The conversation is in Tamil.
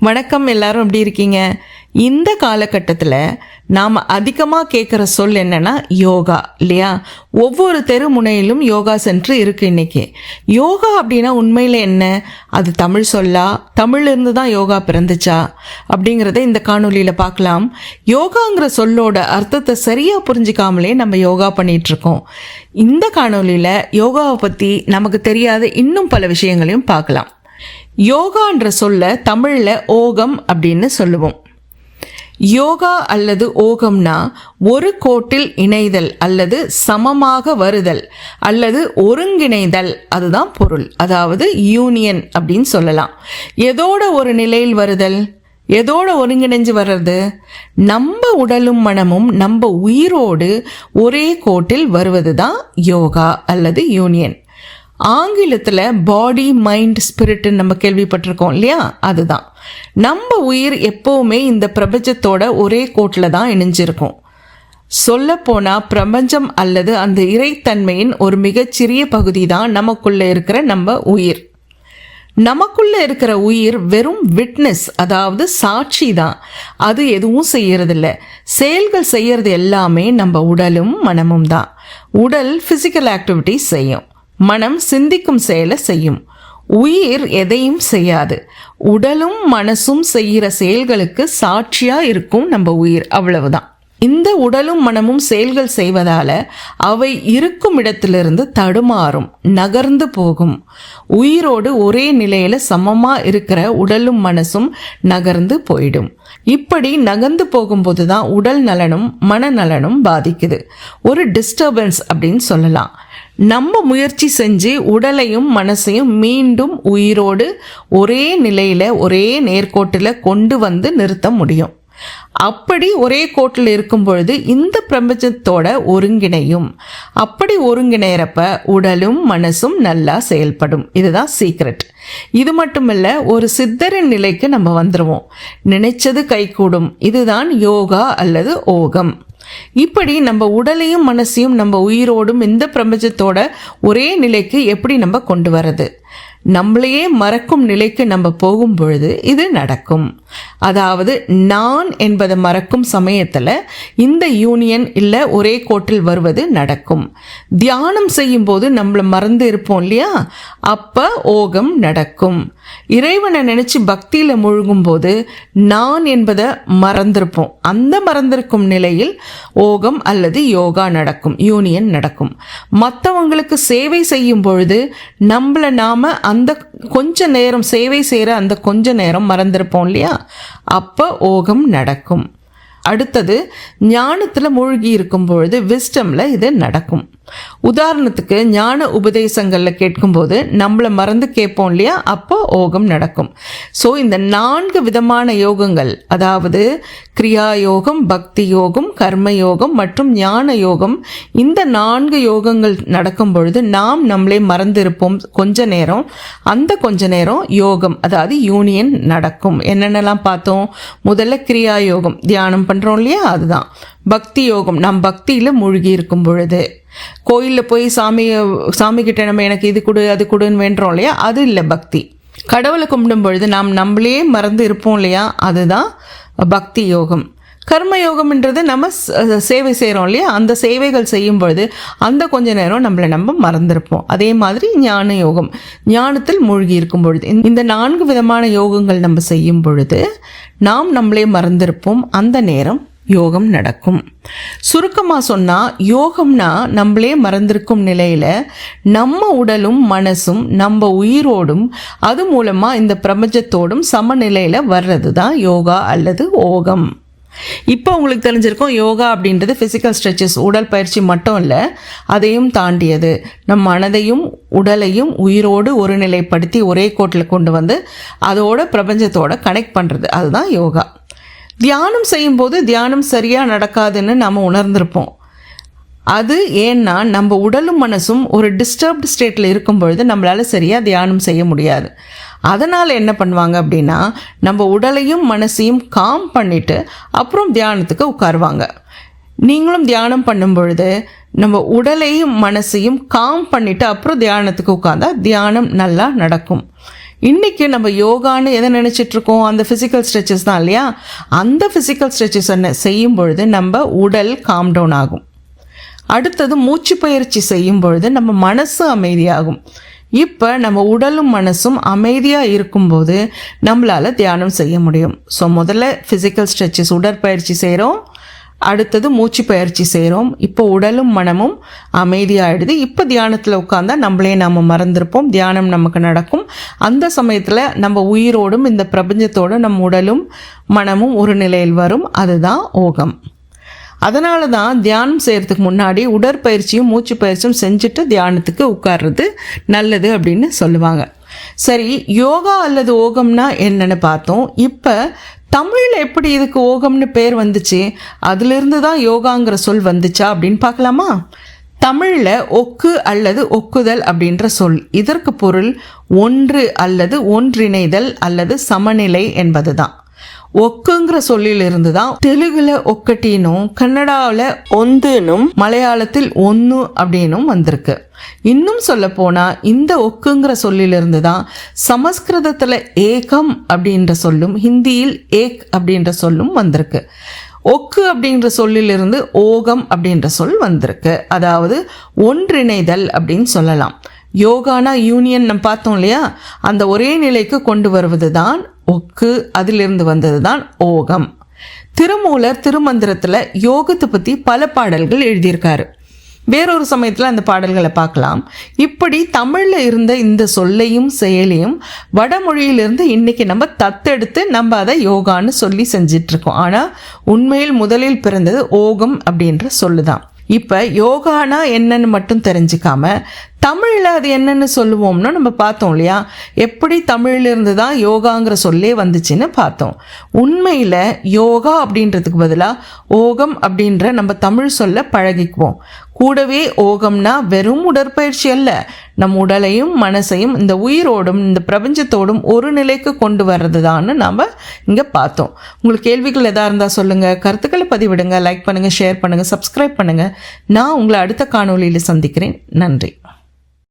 வணக்கம் எல்லாரும் எப்படி இருக்கீங்க? இந்த காலகட்டத்தில் நாம் அதிகமாக கேட்குற சொல் என்னன்னா யோகா இல்லையா? ஒவ்வொரு தெரு முனையிலும் யோகா சென்டர் இருக்குது இன்னைக்கு. யோகா அப்படின்னா உண்மையில் என்ன? அது தமிழ் சொல்லா? தமிழ்லேருந்து தான் யோகா பிறந்துச்சா? அப்படிங்கிறத இந்த காணொலியில் பார்க்கலாம். யோகாங்கிற சொல்லோட அர்த்தத்தை சரியாக புரிஞ்சிக்காமலே நம்ம யோகா பண்ணிகிட்ருக்கோம் இந்த காணொலியில் யோகாவை பற்றி நமக்கு தெரியாத இன்னும் பல விஷயங்களையும் பார்க்கலாம். யோகான்ற சொல்ல தமிழில் ஓகம் அப்படின்னு சொல்லுவோம். யோகா அல்லது ஓகம்னா ஒரு கோட்டில் இணைதல் அல்லது சமமாக வருதல் அல்லது ஒருங்கிணைதல் அதுதான் பொருள். அதாவது யூனியன் அப்படின்னு சொல்லலாம். எதோட ஒரு நிலையில் வருதல்? எதோட ஒருங்கிணைஞ்சு வர்றது? நம்ம உடலும் மனமும் நம்ம உயிரோடு ஒரே கோட்டில் வருவது தான் யோகா அல்லது யூனியன். ஆங்கிலத்தில் பாடி மைண்ட் ஸ்பிரிட்னு நம்ம கேள்விப்பட்டிருக்கோம் இல்லையா? அதுதான். நம்ம உயிர் எப்போவுமே இந்த பிரபஞ்சத்தோட ஒரே கோட்டில் தான் இணைஞ்சிருக்கும். சொல்லப்போனால் பிரபஞ்சம் அல்லது அந்த இறைத்தன்மையின் ஒரு மிகச்சிறிய பகுதி தான் நமக்குள்ளே இருக்கிற நம்ம உயிர். நமக்குள்ளே இருக்கிற உயிர் வெறும் விட்னஸ் அதாவது சாட்சி தான். அது எதுவும் செய்யறதில்ல. செயல்கள் செய்யறது எல்லாமே நம்ம உடலும் மனமும் தான். உடல் ஃபிசிக்கல் ஆக்டிவிட்டிஸ் செய்யும். மனம் சிந்திக்கும் செயலை செய்யும். உயிர் எதையும் செய்யாது. உடலும் மனசும் செய்கிற செயல்களுக்கு சாட்சியா இருக்கும் நம்ம உயிர் அவ்வளவுதான். இந்த உடலும் மனமும் செயல்கள் செய்வதால அவை இருக்கும் இடத்திலிருந்து தடுமாறும் நகர்ந்து போகும். உயிரோடு ஒரே நிலையில சமமா இருக்கிற உடலும் மனசும் நகர்ந்து போயிடும். இப்படி நகர்ந்து போகும்போது தான் உடல் நலனும் மனநலனும் பாதிக்குது. ஒரு டிஸ்டர்பன்ஸ் அப்படின்னு சொல்லலாம். நம்ம முயற்சி செஞ்சு உடலையும் மனசையும் மீண்டும் உயிரோடு ஒரே நிலையில் ஒரே நேர்கோட்டில் கொண்டு வந்து நிறுத்த முடியும். அப்படி ஒரே கோட்டில் இருக்கும் பொழுது இந்த பிரபஞ்சத்தோட ஒருங்கிணையும். அப்படி ஒருங்கிணைறப்ப உடலும் மனசும் நல்லா செயல்படும். இதுதான் சீக்ரெட் இது மட்டுமல்ல ஒரு சித்தரின் நிலைக்கு நம்ம வந்துடுவோம் நினைச்சது கைகூடும். இதுதான் யோகா அல்லது ஓகம். இப்படி நம்ம உடலையும் மனசையும் நம்ம உயிரோடும் இந்த பிரபஞ்சத்தோட ஒரே நிலைக்கு எப்படி நம்ம கொண்டு வர்றது? நம்மளையே மறக்கும் நிலைக்கு நம்ம போகும் பொழுது இது நடக்கும். அதாவது நான் என்பதை மறக்கும் சமயத்தில் இந்த யூனியன் இல்லை ஒரே கோட்டில் வருவது நடக்கும். தியானம் செய்யும் போது நம்மளை மறந்து இருப்போம் இல்லையா? அப்போ ஓகம் நடக்கும். நடக்கும் இறைவனை நினச்சி பக்தியில் முழுகும் போது நான் என்பதை மறந்திருப்போம். அந்த மறந்திருக்கும் நிலையில் ஓகம் அல்லது யோகா நடக்கும் யூனியன் நடக்கும். மற்றவங்களுக்கு சேவை செய்யும் பொழுது நம்மளை நாம அந்த கொஞ்ச நேரம் சேவை செய்கிற அந்த கொஞ்ச நேரம் மறந்திருப்போம் இல்லையா? அப்போ ஓகம் நடக்கும். அடுத்தது ஞானத்தில் மூழ்கி இருக்கும் பொழுது விஸ்டமில் இது நடக்கும். உதாரணத்துக்கு ஞான உபதேசங்களில் கேட்கும்போது நம்மளை மறந்து கேட்போம் இல்லையா? அப்போ ஓகம் நடக்கும். ஸோ இந்த நான்கு விதமான யோகங்கள் அதாவது கிரியா யோகம் பக்தி யோகம் கர்ம யோகம் மற்றும் ஞான யோகம் இந்த நான்கு யோகங்கள் நடக்கும் பொழுது நாம் நம்மளே மறந்திருப்போம் கொஞ்ச நேரம். அந்த கொஞ்ச நேரம் யோகம் அதாவது யூனியன் நடக்கும். என்னென்னலாம் பார்த்தோம்? முதல்ல கிரியா யோகம் தியானம் பண்ணுறோம் இல்லையா? அதுதான். பக்தி யோகம் நம் பக்தியில் மூழ்கி இருக்கும் பொழுது. கோயிலில் போய் சாமியை சாமி கிட்ட நம்ம எனக்கு இது கொடு அது கொடுன்னு வேண்டுறோம் இல்லையா? அது இல்லை பக்தி. கடவுளை கும்பிடும் பொழுது நாம் நம்மளே மறந்து இருப்போம் இல்லையா? அதுதான் பக்தி யோகம். கர்ம யோகம்ன்றது நம்ம சேவை செய்கிறோம் இல்லையா? அந்த சேவைகள் செய்யும் பொழுது அந்த கொஞ்ச நேரம் நம்மளை நம்ம மறந்துருப்போம். அதே மாதிரி ஞான யோகம். ஞானத்தில் மூழ்கி இருக்கும் பொழுது இந்த- இந்த நான்கு விதமான யோகங்கள் நம்ம செய்யும் பொழுது நாம் நம்மளே மறந்திருப்போம் அந்த நேரம். யோகம் நடக்கும். சுருக்கமாக சொன்னால் யோகம்னா நம்மளே மறந்திருக்கும் நிலையில் நம்ம உடலும் மனசும் நம்ம உயிரோடும் அது மூலமாக இந்த பிரபஞ்சத்தோடும் சமநிலையில் வர்றது தான் யோகா அல்லது ஓகம். இப்போ உங்களுக்கு தெரிஞ்சிருக்கும் யோகா அப்படின்றது ஃபிசிக்கல் ஸ்ட்ரெச்சஸ் உடல் பயிற்சி மட்டும் இல்லை அதையும் தாண்டியது. நம் மனதையும் உடலையும் உயிரோடு ஒருநிலைப்படுத்தி ஒரே கோட்டில் கொண்டு வந்து அதோட பிரபஞ்சத்தோட கனெக்ட் பண்ணுறது அதுதான் யோகா. தியானம் செய்யும்போது தியானம் சரியாக நடக்காதுன்னு நம்ம உணர்ந்திருப்போம். அது ஏன்னா நம்ம உடலும் மனசும் ஒரு டிஸ்டர்ப்டு ஸ்டேட்டில் இருக்கும் பொழுது நம்மளால் சரியாக தியானம் செய்ய முடியாது. அதனால் என்ன பண்ணுவாங்க அப்படின்னா நம்ம உடலையும் மனசையும் காம் பண்ணிவிட்டு அப்புறம் தியானத்துக்கு உட்காருவாங்க. நீங்களும் தியானம் பண்ணும் பொழுது நம்ம உடலையும் மனசையும் காம் பண்ணிவிட்டு அப்புறம் தியானத்துக்கு உட்காந்தா தியானம் நல்லா நடக்கும். இன்றைக்கி நம்ம யோகான்னு எதை நினச்சிட்ருக்கோம் அந்த ஃபிசிக்கல் ஸ்ட்ரெச்சஸ் தான் இல்லையா? அந்த ஃபிசிக்கல் ஸ்ட்ரெச்சஸ் என்ன? செய்யும் பொழுது நம்ம உடல் காம் டவுன் ஆகும். அடுத்தது மூச்சு பயிற்சி செய்யும் பொழுது நம்ம மனசு அமைதியாகும். இப்போ நம்ம உடலும் மனசும் அமைதியாக இருக்கும்போது நம்மளால் தியானம் செய்ய முடியும். ஸோ முதல்ல ஃபிசிக்கல் ஸ்ட்ரெச்சஸ் உடற்பயிற்சி செய்கிறோம் அடுத்தது மூச்சு பயிற்சி செய்கிறோம் இப்போ உடலும் மனமும் அமைதியாகிடுது இப்போ தியானத்தில் உட்காந்தா நம்மளே நாம் மறந்துருப்போம். தியானம் நமக்கு நடக்கும். அந்த சமயத்தில் நம்ம உயிரோடும் இந்த பிரபஞ்சத்தோடும் நம்ம உடலும் மனமும் ஒரு நிலையில் வரும். அதுதான் ஓகம். அதனால தான் தியானம் செய்கிறதுக்கு முன்னாடி உடற்பயிற்சியும் மூச்சு பயிற்சியும் செஞ்சுட்டு தியானத்துக்கு உட்கார்றது நல்லது அப்படின்னு சொல்லுவாங்க. சரி யோகா அல்லது ஓகம்னா என்னன்னு பார்த்தோம். இப்போ தமிழில் எப்படி இதுக்கு ஓகம்னு பேர் வந்துச்சு? அதிலிருந்து தான் யோகாங்கிற சொல் வந்துச்சா அப்படின்னு பார்க்கலாமா? தமிழில் ஒக்கு அல்லது ஒக்குதல் அப்படின்ற சொல். இதற்கு பொருள் ஒன்று அல்லது ஒன்றிணைதல் அல்லது சமநிலை என்பது தான் ஒக்குங்கிற சொல்லிலிருந்து தான் தெலுங்குல ஒக்கட்டினும் கன்னடாவில் ஒந்துனும் மலையாளத்தில் ஒன்று அப்படின்னும் வந்திருக்கு. இன்னும் சொல்ல போனா இந்த ஒக்குங்கிற சொல்லிலிருந்து தான் சமஸ்கிருதத்தில் ஏகம் அப்படின்ற சொல்லும் ஹிந்தியில் ஏக் அப்படின்ற சொல்லும் வந்திருக்கு. ஒக்கு அப்படின்ற சொல்லிலிருந்து ஓகம் அப்படின்ற சொல் வந்திருக்கு. அதாவது ஒன்றிணைதல் அப்படின்னு சொல்லலாம். யோகானா யூனியன் நம்ம பார்த்தோம் இல்லையா? அந்த ஒரே நிலைக்கு கொண்டு வருவது தான் ஒக்கு அதிலிருந்து வந்தது தான் ஓகம். திருமூலர் திருமந்திரத்தில் யோகத்தை பற்றி பல பாடல்கள் எழுதியிருக்காரு. வேறொரு சமயத்தில் அந்த பாடல்களை பார்க்கலாம். இப்படி தமிழில் இருந்த இந்த சொல்லையும் செயலையும் வடமொழியிலிருந்து இன்னைக்கு நம்ம தத்தெடுத்து நம்ம அதை யோகான்னு சொல்லி செஞ்சிட்ருக்கோம். ஆனால் உண்மையில் முதலில் பிறந்தது ஓகம் அப்படின்ற சொல்லுதான். இப்போ யோகானா என்னன்னு மட்டும் தெரிஞ்சுக்காம தமிழில் அது என்னன்னு சொல்லுவோம்னா நம்ம பார்த்தோம் இல்லையா? எப்படி தமிழிலிருந்து தான் யோகாங்கிற சொல்லே வந்துச்சுன்னு பார்த்தோம். உண்மையில் யோகா அப்படின்றதுக்கு பதிலாக ஓகம் அப்படின்ற நம்ம தமிழ் சொல்ல பழகிக்குவோம். கூடவே ஓகம்னா வெறும் உடற்பயிற்சி அல்ல. நம் உடலையும் மனசையும் இந்த உயிரோடும் இந்த பிரபஞ்சத்தோடும் ஒரு நிலைக்கு கொண்டு வர்றது தான் நாம் இங்கே பார்த்தோம். உங்களுக்கு கேள்விகள் எதாக இருந்தால் சொல்லுங்கள் கருத்துக்களை பதிவிடுங்க. லைக் பண்ணுங்கள் ஷேர் பண்ணுங்கள் சப்ஸ்கிரைப் பண்ணுங்கள் நான் உங்களை அடுத்த காணொளியில் சந்திக்கிறேன். நன்றி.